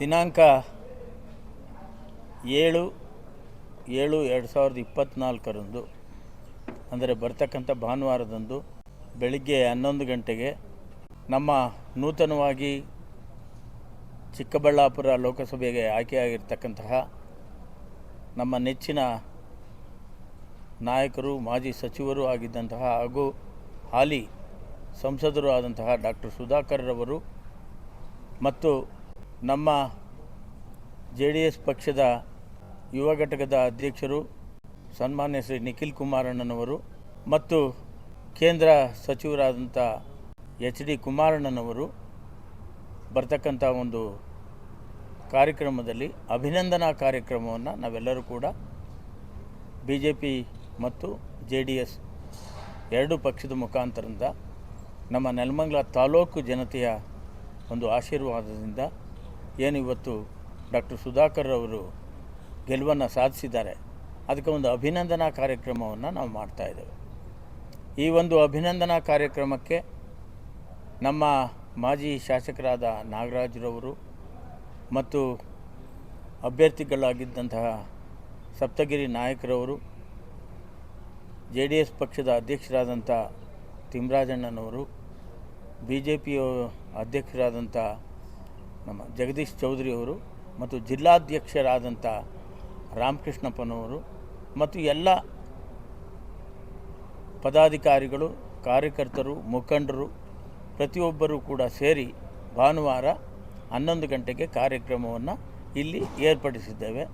ದಿನಾಂಕ ಏಳು ಏಳು ಎರಡು ಸಾವಿರದ ಇಪ್ಪತ್ತ್ನಾಲ್ಕರಂದು ಅಂದರೆ ಬರ್ತಕ್ಕಂಥ ಭಾನುವಾರದಂದು ಬೆಳಿಗ್ಗೆ ಹನ್ನೊಂದು ಗಂಟೆಗೆ ನಮ್ಮ ನೂತನವಾಗಿ ಚಿಕ್ಕಬಳ್ಳಾಪುರ ಲೋಕಸಭೆಗೆ ಆಯ್ಕೆಯಾಗಿರ್ತಕ್ಕಂತಹ ನಮ್ಮ ನೆಚ್ಚಿನ ನಾಯಕರು, ಮಾಜಿ ಸಚಿವರು ಆಗಿದ್ದಂತಹ ಹಾಗೂ ಹಾಲಿ ಸಂಸದರು ಆದಂತಹ ಡಾಕ್ಟರ್ ಸುಧಾಕರ್ರವರು ಮತ್ತು ನಮ್ಮ ಜೆ ಡಿ ಎಸ್ ಪಕ್ಷದ ಯುವ ಘಟಕದ ಅಧ್ಯಕ್ಷರು ಸನ್ಮಾನ್ಯ ಶ್ರೀ ನಿಖಿಲ್ ಕುಮಾರಣ್ಣನವರು ಮತ್ತು ಕೇಂದ್ರ ಸಚಿವರಾದಂಥ ಎಚ್ ಡಿ ಕುಮಾರಣ್ಣನವರು ಬರ್ತಕ್ಕಂಥ ಒಂದು ಕಾರ್ಯಕ್ರಮದಲ್ಲಿ ಅಭಿನಂದನಾ ಕಾರ್ಯಕ್ರಮವನ್ನು ನಾವೆಲ್ಲರೂ ಕೂಡ ಬಿ ಜೆ ಪಿ ಮತ್ತು ಜೆ ಡಿ ಎಸ್ ಎರಡೂ ಪಕ್ಷದ ಮುಖಾಂತರದಿಂದ ನಮ್ಮ ನೆಲಮಂಗಲ ತಾಲೂಕು ಜನತೆಯ ಒಂದು ಆಶೀರ್ವಾದದಿಂದ ಏನು ಇವತ್ತು ಡಾಕ್ಟರ್ ಸುಧಾಕರ್ ಅವರು ಗೆಲುವನ್ನು ಸಾಧಿಸಿದ್ದಾರೆ. ಅದಕ್ಕೆ ಒಂದು ಅಭಿನಂದನಾ ಕಾರ್ಯಕ್ರಮವನ್ನು ನಾವು ಮಾಡ್ತಾ ಇದ್ದೇವೆ. ಈ ಒಂದು ಅಭಿನಂದನಾ ಕಾರ್ಯಕ್ರಮಕ್ಕೆ ನಮ್ಮ ಮಾಜಿ ಶಾಸಕರಾದ ನಾಗರಾಜ್ರವರು ಮತ್ತು ಅಭ್ಯರ್ಥಿಗಳಾಗಿದ್ದಂತಹ ಸಪ್ತಗಿರಿ ನಾಯಕರವರು, ಜೆ ಡಿ ಎಸ್ ಪಕ್ಷದ ಅಧ್ಯಕ್ಷರಾದಂಥ ತಿಮ್ಮರಾಜಣ್ಣನವರು ಬಿ ಜೆ ಪಿಯ ಅಧ್ಯಕ್ಷರಾದಂಥ ನಮ್ಮ ಜಗದೀಶ್ ಚೌಧರಿಯವರು ಮತ್ತು ಜಿಲ್ಲಾಧ್ಯಕ್ಷರಾದಂಥ ರಾಮಕೃಷ್ಣಪ್ಪನವರು ಮತ್ತು ಎಲ್ಲ ಪದಾಧಿಕಾರಿಗಳು, ಕಾರ್ಯಕರ್ತರು, ಮುಖಂಡರು ಪ್ರತಿಯೊಬ್ಬರೂ ಕೂಡ ಸೇರಿ ಭಾನುವಾರ ಹನ್ನೊಂದು ಗಂಟೆಗೆ ಕಾರ್ಯಕ್ರಮವನ್ನು ಇಲ್ಲಿ ಏರ್ಪಡಿಸಿದ್ದೇವೆ.